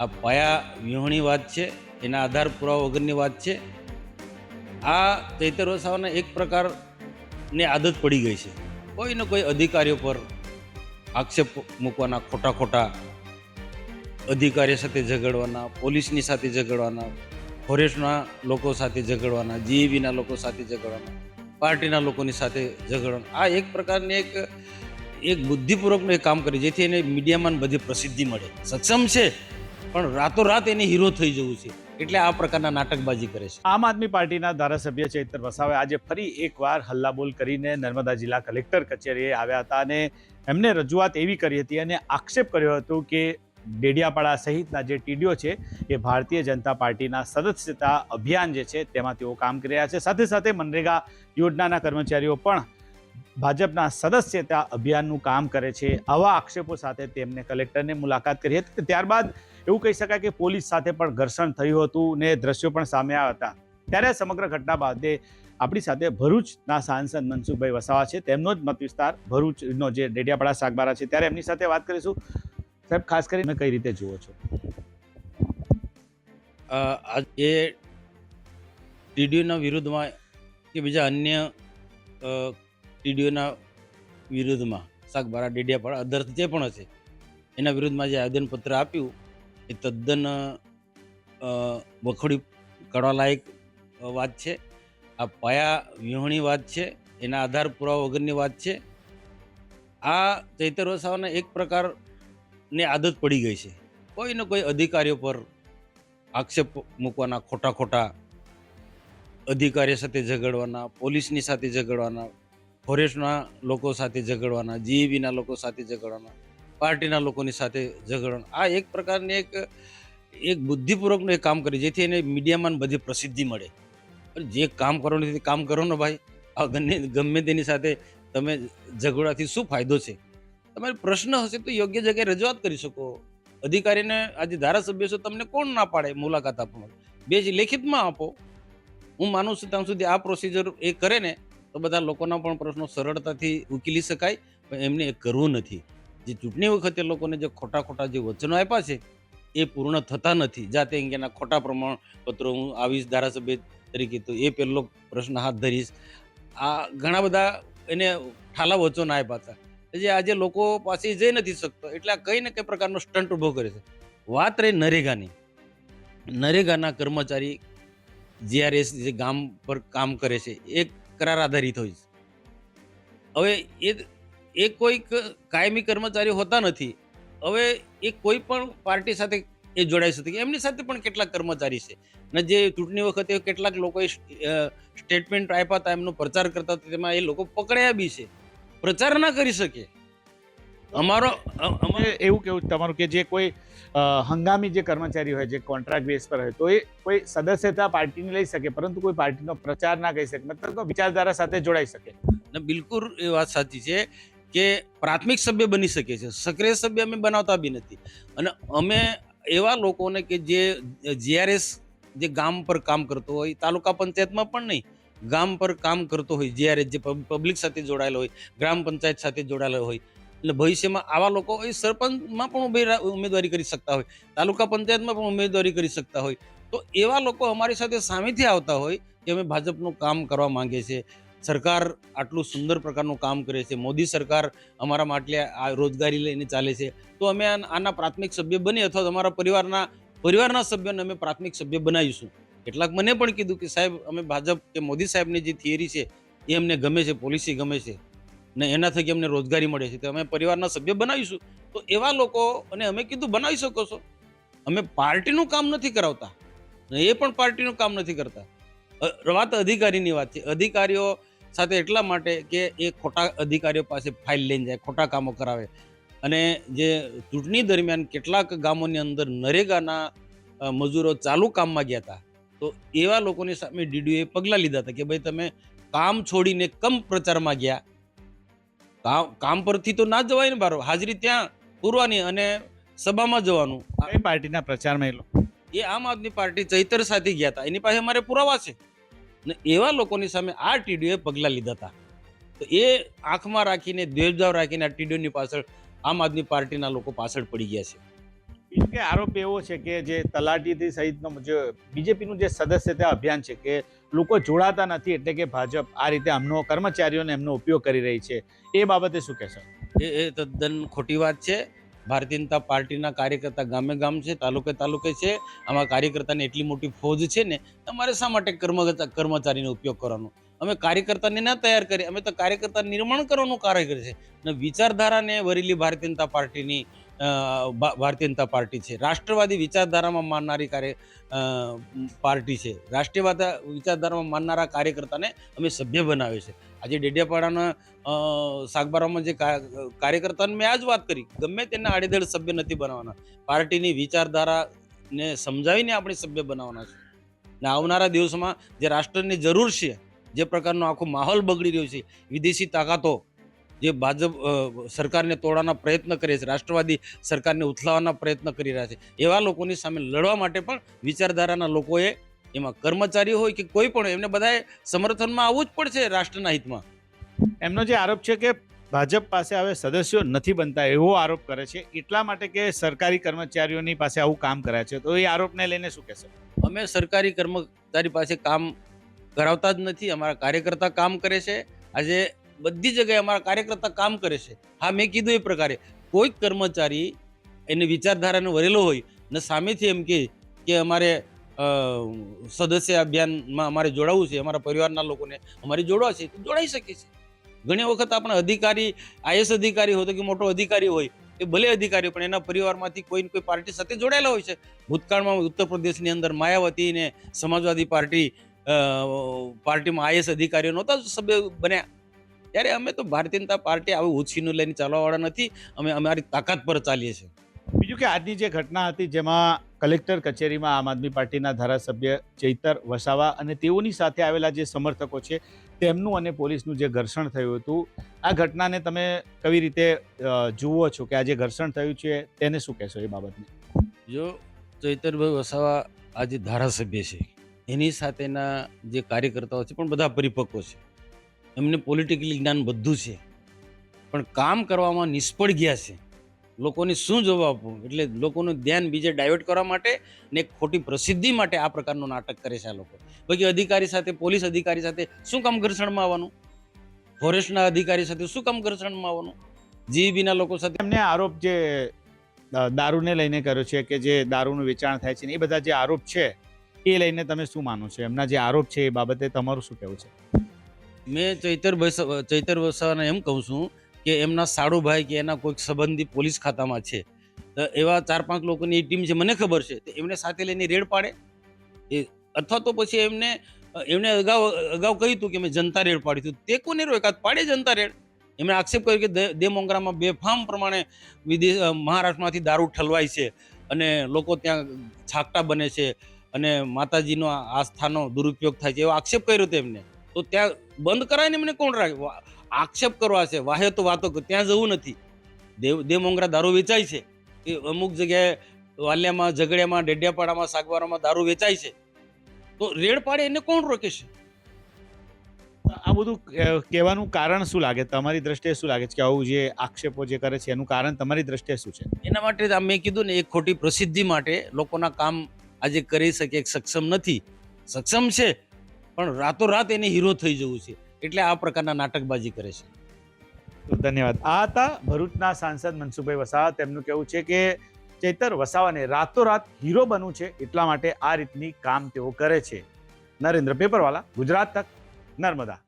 આ પાયા વિહોણી વાત છે, એના આધાર પુરાવા વગરની વાત છે. આ ચૈતર વસાવાના એક પ્રકારની આદત પડી ગઈ છે. કોઈને કોઈ અધિકારીઓ પર આક્ષેપ મૂકવાના, ખોટા ખોટા અધિકારીઓ સાથે ઝઘડવાના, પોલીસની સાથે ઝઘડવાના, ફોરેસ્ટના લોકો સાથે ઝઘડવાના, જીઈબીના લોકો સાથે ઝઘડવાના, પાર્ટીના લોકોની સાથે ઝઘડવાના. આ એક પ્રકારની એક એક બુદ્ધિપૂર્વકનું એક કામ કરી, જેથી એને મીડિયામાં બધી પ્રસિદ્ધિ મળે. સક્ષમ છે? પણ રાતોરાત એને હીરો થઈ જવું છે. એટલે આ પ્રકારના નાટકબાજી કરે છે. આમ આદમી પાર્ટીના ધારાસભ્ય ચૈતર વસાવે આજે ફરી એકવાર હલ્લાબોલ કરીને નર્મદા જિલ્લા કલેક્ટર કચેરીએ આવ્યા હતા અને એમને રજૂઆત એવી કરી હતી અને આક્ષેપ કર્યો હતો કે ડેડિયાપાડા સહિતના જે ટીડીઓ છે એ ભારતીય જનતા પાર્ટીના સદસ્યતા અભિયાન જે છે તેમાં તેઓ કામ કરી રહ્યા છે. સાથે સાથે મનરેગા યોજનાના કર્મચારીઓ પણ ભાજપના સદસ્યતા અભિયાનનું કામ કરે છે. આવા આક્ષેપો સાથે તેમને કલેક્ટરને મુલાકાત કરી હતી. ત્યારબાદ એવું કહી શકાય કે પોલીસ સાથે પણ ઘર્ષણ થયું હતું ને દ્રશ્યો પણ સામે આવ્યા હતા. ત્યારે સમગ્ર ઘટના બાદે આપણી સાથે ભરૂચના સાંસદ મનસુખભાઈ વસાવા છે. તેમનો જ મત વિસ્તાર ભરૂચનો જે ડેડિયાપાડા સાગબારા છે. ત્યારે એમની સાથે વાત કરીશું. સાહેબ, ખાસ કરીને કઈ રીતે જુઓ છો? એ ટીડીયુના વિરુદ્ધમાં કે બીજા અન્ય ટીડીઓના વિરુદ્ધમાં શાકભારા ડેડિયાપાડા અધર્થ જે પણ હશે, એના વિરુદ્ધમાં જે આવેદનપત્ર આપ્યું, એ તદ્દન વખોડી કાઢવાલાયક વાત છે, આ પાયા વિહોણી વાત છે, એના આધાર પુરાવા વગરની વાત છે. આ ચૈતર વસાવાના એક પ્રકારની આદત પડી ગઈ છે. કોઈને કોઈ અધિકારીઓ પર આક્ષેપ મૂકવાના ખોટા ખોટા અધિકારીઓ સાથે ઝઘડવાના, પોલીસની સાથે ઝઘડવાના ફોરેસ્ટના લોકો સાથે ઝઘડવાના, જીઈબીના લોકો સાથે ઝઘડવાના, પાર્ટીના લોકોની સાથે ઝઘડવાના. આ એક પ્રકારની એક એક બુદ્ધિપૂર્વકનું એક કામ કરી, જેથી એને મીડિયામાં બધી પ્રસિદ્ધિ મળે. પણ જે કામ કરવાનું તે કામ કરો ને ભાઈ. આ ગમે ગમે તેની સાથે તમે ઝઘડાથી શું ફાયદો છે? તમારે પ્રશ્ન હશે તો યોગ્ય જગ્યાએ રજૂઆત કરી શકો. અધિકારીને આજે ધારાસભ્ય છો તમને કોણ ના પાડે મુલાકાત આપવા બે લેખિતમાં આપો. હું માનું છું ત્યાં સુધી આ પ્રોસિજર એ કરે ને તો બધા લોકોના પણ પ્રશ્નો સરળતાથી ઉકેલી શકાય, પણ એમને એ કરવું નથી. જે ચૂંટણી વખતે લોકોને જે ખોટા ખોટા જે વચનો આપ્યા છે, એ પૂર્ણ થતા નથી. જાતે અંગેના ખોટા પ્રમાણપત્રો હું આવીશ, ધારાસભ્ય તરીકે તો એ પહેલો પ્રશ્ન હાથ ધરીશ. આ ઘણા બધા એને ઠાલા વચનો આપ્યા હતા. જે આજે લોકો પાસે જઈ નથી શકતો, એટલે આ કઈ ને કઈ પ્રકારનો સ્ટન્ટ ઊભો કરે છે. વાત રહી નરેગાની. નરેગાના કર્મચારી જીઆરએસ જે ગામ પર કામ કરે છે એ કરાર આધારિત હોય છે. હવે એ એ કોઈક કાયમી કર્મચારી હોતા નથી. હવે એ કોઈ પણ પાર્ટી સાથે એ જોડાઈ શકે એમની સાથે પણ કેટલાક કર્મચારી છે. અને જે ચૂંટણી વખતે કેટલાક લોકોએ સ્ટેટમેન્ટ આપ્યા હતા, એમનો પ્રચાર કરતા હતા, તેમાં એ લોકો પકડાયા બી છે. પ્રચાર ના કરી શકે. અમારો એવું કેવું તમારું કે જે કોઈ હંગામી જે કર્મચારી હોય, જે કોન્ટ્રાક્ટ બેઝ પર હોય, તો એ કોઈ સદસ્યતા પાર્ટીની લઈ શકે, પરંતુ કોઈ પાર્ટીનો પ્રચાર ના કરી શકે, મતલબ વિચારધારા સાથે જોડાઈ શકે. બિલકુલ એ વાત સાચી છે કે પ્રાથમિક સભ્ય બની શકે છે, સક્રિય સભ્ય અમે બનાવતા બી નથી. અને અમે એવા લોકોને કે જે જીઆરએસ જે ગામ પર કામ કરતો હોય, તાલુકા પંચાયતમાં પણ નહીં, ગામ પર કામ કરતો હોય જીઆરએસ જે પબ્લિક સાથે જોડાયેલો હોય, ગ્રામ પંચાયત સાથે જોડાયેલો હોય એટલે ભવિષ્યમાં આવા લોકો એ સરપંચમાં પણ ઉમેદવારી કરી શકતા હોય, તાલુકા પંચાયતમાં પણ ઉમેદવારી કરી શકતા હોય. તો એવા લોકો અમારી સાથે સામેથી આવતા હોય કે અમે ભાજપનું કામ કરવા માંગે છે. સરકાર આટલું સુંદર પ્રકારનું કામ કરે છે. મોદી સરકાર અમારા માટે આ રોજગારી લઈને ચાલે છે. તો અમે આના પ્રાથમિક સભ્ય બની અથવા અમારા પરિવારના પરિવારના સભ્યોને અમે પ્રાથમિક સભ્ય બનાવીશું. કેટલાક મને પણ કીધું કે સાહેબ, અમે ભાજપ કે મોદી સાહેબની જે થિયરી છે એ અમને ગમે છે પોલિસી ગમે છે. ને એના થકી અમને રોજગારી મળે છે. તો અમે પરિવારના સભ્ય બનાવીશું. તો એવા લોકો, અને અમે કીધું બનાવી શકો છો. અમે પાર્ટીનું કામ નથી કરાવતા. એ પણ પાર્ટીનું કામ નથી કરતા. વાત અધિકારીની વાત છે. અધિકારીઓ સાથે એટલા માટે કે એ ખોટા અધિકારીઓ પાસે ફાઇલ લઈને જાય, ખોટા કામો કરાવે. અને જે ચૂંટણી દરમિયાન કેટલાક ગામોની અંદર નરેગાના મજૂરો ચાલુ કામમાં ગયા હતા. તો એવા લોકોની સામે ડીડીઓએ પગલાં લીધા હતા કે ભાઈ તમે કામ છોડીને કમ પ્રચારમાં ગયા. કામ પરથી તો ના જવાય ને બારો. હાજરી ત્યાં પૂરવાની અને સભામાં જવાનું. કઈ પાર્ટીના પ્રચારમાં એ લોકો? એ આમ આદમી પાર્ટી ચૈતર સાથે ગયા હતા. એની પાસે અમારે પુરાવા છે. ને એવા લોકોની સામે આ ટીડીઓએ પગલાં લીધા હતા. તો એ આંખમાં રાખીને દ્વેષભાવ રાખીને આ ટીડીઓની પાછળ આમ આદમી પાર્ટીના લોકો પાછળ પડી ગયા છે. કે આરોપ એવો છે કે જે તલાટીથી સહિતનો જે બીજેપીનું જે સદસ્યતા અભિયાન છે કે લોકો જોડાતા નથી એટલે કે ભાજપ આ રીતે એમનો કર્મચારીઓને એમનો ઉપયોગ કરી રહી છે. એ બાબતે શું કહેશો? એ એ તદ્દન ખોટી વાત છે. ભારતીય જનતા પાર્ટીના કાર્યકર્તા ગામે ગામ છે, તાલુકે તાલુકે છે. આમાં કાર્યકર્તાની એટલી મોટી ફોજ છે ને, તમારે શા માટે કર્મ કર્મચારીનો ઉપયોગ કરવાનો? અમે કાર્યકર્તાને ના તૈયાર કરી અમે તો કાર્યકર્તા નિર્માણ કરવાનું કાર્ય કરે છે અને વિચારધારાને વરેલી ભારતીય જનતા પાર્ટીની ભારતીય જનતા પાર્ટી છે. રાષ્ટ્રવાદી વિચારધારામાં માનનારી કાર્ય પાર્ટી છે. રાષ્ટ્રીયવાદ વિચારધારામાં માનનારા કાર્યકર્તાને અમે સભ્ય બનાવ્યો છે આજે ડેડિયાપાડાના સાગબારામાં જે કાર્યકર્તાને મેં આ જ વાત કરી. ગમે તેના આડેધડ સભ્ય નથી બનાવવાના. પાર્ટીની વિચારધારાને સમજાવીને આપણે સભ્ય બનાવવાના છે. ને આવનારા દિવસોમાં જે રાષ્ટ્રની જરૂર છે, જે પ્રકારનો આખો માહોલ બગડી રહ્યો છે, વિદેશી તાકાતો જે ભાજપ સરકારને તોડવાના પ્રયત્ન કરે છે રાષ્ટ્રવાદી સરકારને ઉથલાવવાના પ્રયત્ન કરી રહ્યા છે એવા લોકોની સામે લડવા માટે પણ વિચારધારાના લોકોએ એમાં કર્મચારી હોય કે કોઈ પણ એમને બધાએ સમર્થનમાં આવવું જ પડશે રાષ્ટ્રના હિતમાં. એમનો જે આરોપ છે કે ભાજપ પાસે હવે સદસ્યો નથી બનતા એવો આરોપ કરે છે એટલા માટે કે સરકારી કર્મચારીઓની પાસે આવું કામ કરાય છે તો એ આરોપને લઈને શું કહેશો? અમે સરકારી કર્મચારી પાસે કામ કરાવતા જ નથી અમારા કાર્યકર્તા કામ કરે છે આજે બધી જગ્યાએ અમારા કાર્યકર્તા કામ કરે છે. હા, મેં કીધું એ પ્રકારે. કોઈ કર્મચારી એને વિચારધારાને વરેલો હોય ને સામેથી એમ કે કે અમારે સદસ્ય અભિયાનમાં અમારે જોડાવવું છે, અમારા પરિવારના લોકોને અમારે જોડવા છે, તો જોડાઈ શકે છે. ઘણી વખત આપણે અધિકારી, આઈએસ અધિકારી હોય તો કે મોટો અધિકારી હોય એ ભલે અધિકારી પણ એના પરિવારમાંથી કોઈ ને કોઈ પાર્ટી સાથે જોડાયેલા હોય છે. ભૂતકાળમાં ઉત્તર પ્રદેશની અંદર માયાવતી ને સમાજવાદી પાર્ટી પાર્ટીમાં આઈએસ અધિકારીઓ નહોતા સભ્ય બન્યા. ત્યારે અમે તો ભારતીય જનતા પાર્ટી આવું ઉછીનું લઈને ચાલવાવાળા નથી અમે અમારી તાકાત પર ચાલીએ છીએ. બીજું કે આજની જે ઘટના હતી જેમાં કલેક્ટર કચેરીમાં આમ આદમી પાર્ટીના ધારાસભ્ય ચૈતર વસાવા અને તેઓની સાથે આવેલા જે સમર્થકો છે તેમનું અને પોલીસનું જે ઘર્ષણ થયું હતું આ ઘટનાને તમે કેવી રીતે જુઓ છો કે આ જે ઘર્ષણ થયું છે તેને શું કહેશો એ બાબતને? જો ચૈતરભાઈ વસાવા આજે ધારાસભ્ય છે એની સાથેના જે કાર્યકર્તાઓ છે પણ બધા પરિપક્વ છે. એમને પોલિટિકલ જ્ઞાન બધું છે. પણ કામ કરવામાં નિષ્ફળ ગયા છે. લોકોને શું જવાબ આપવું? એટલે લોકોનું ધ્યાન બીજે ડાયવર્ટ કરવા માટે ને ખોટી પ્રસિદ્ધિ માટે આ પ્રકારનું નાટક કરે છે આ લોકો. બાકી અધિકારી સાથે, પોલીસ અધિકારી સાથે શું કામ ઘર્ષણમાં આવવાનું? ફોરેસ્ટના અધિકારી સાથે શું કામ ઘર્ષણમાં આવવાનું? જીબીના લોકો સાથે એમને આરોપ જે દારૂને લઈને કર્યો છે કે જે દારૂનું વેચાણ થાય છે એ બધા જે આરોપ છે, એ લઈને તમે શું માનો છો? એમના જે આરોપ છે એ બાબતે તમારું શું કહેવું છે? મેં ચૈતર ચૈતર વસાવાને એમ કહું છું કે એમના સાડુભાઈ કે એના કોઈક સંબંધી પોલીસ ખાતામાં છે. તો એવા ચાર પાંચ લોકોની ટીમ છે, મને ખબર છે. તો એમને સાથે લઈને રેડ પાડે. એ અથવા તો પછી એમને એમણે અગાઉ અગાઉ કહ્યું હતું કે મેં જનતા રેડ પાડી હતું. તે કોને એકાદ પાડે જનતા રેડ? એમણે આક્ષેપ કર્યો કે દે- દેમોંગરામાં બેફામ પ્રમાણે વિદેશ મહારાષ્ટ્રમાંથી દારૂ ઠલવાય છે અને લોકો ત્યાં છાકટા બને છે અને માતાજીનો આસ્થાનો દુરુપયોગ થાય છે એવો આક્ષેપ કર્યો હતો એમને. તો ત્યાં બંધ કરાય ને એમને કોણ રાખે? આક્ષેપ કરવા છે વાહે તો વાતો ત્યાં જવું નથી. દેવ દેવમોંગરા દારૂ વેચાય છે. કે અમુક જગ્યાએ વાલિયામાં ઝઘડિયામાં ડેડિયાપાડામાં સાગવારામાં દારૂ વેચાય છે. તો રેડ પાડે એને કોણ રોકે છે? આ બધું કહેવાનું કારણ શું લાગે? તમારી દ્રષ્ટિએ શું લાગે છે કે આવું જે આક્ષેપો જે કરે છે એનું કારણ તમારી દ્રષ્ટિએ શું છે? એના માટે મેં કીધું ને એક ખોટી પ્રસિદ્ધિ માટે લોકોના કામ આજે કરી શકે એક સક્ષમ નથી. સક્ષમ છે પણ રાતોરાત એને હીરો થઈ જવું છે. એટલે આ પ્રકારના નાટકબાજી કરે છે. તો ધન્યવાદ. આ હતા ભરૂચના સાંસદ મનસુખભાઈ વસાવા. તેમનું કહેવું છે કે ચૈતર વસાવાને રાતોરાત હીરો બનવું છે એટલા માટે આ રીતની કામ તેઓ કરે છે. નરેન્દ્ર પેપરવાલા, ગુજરાત તક, નર્મદા.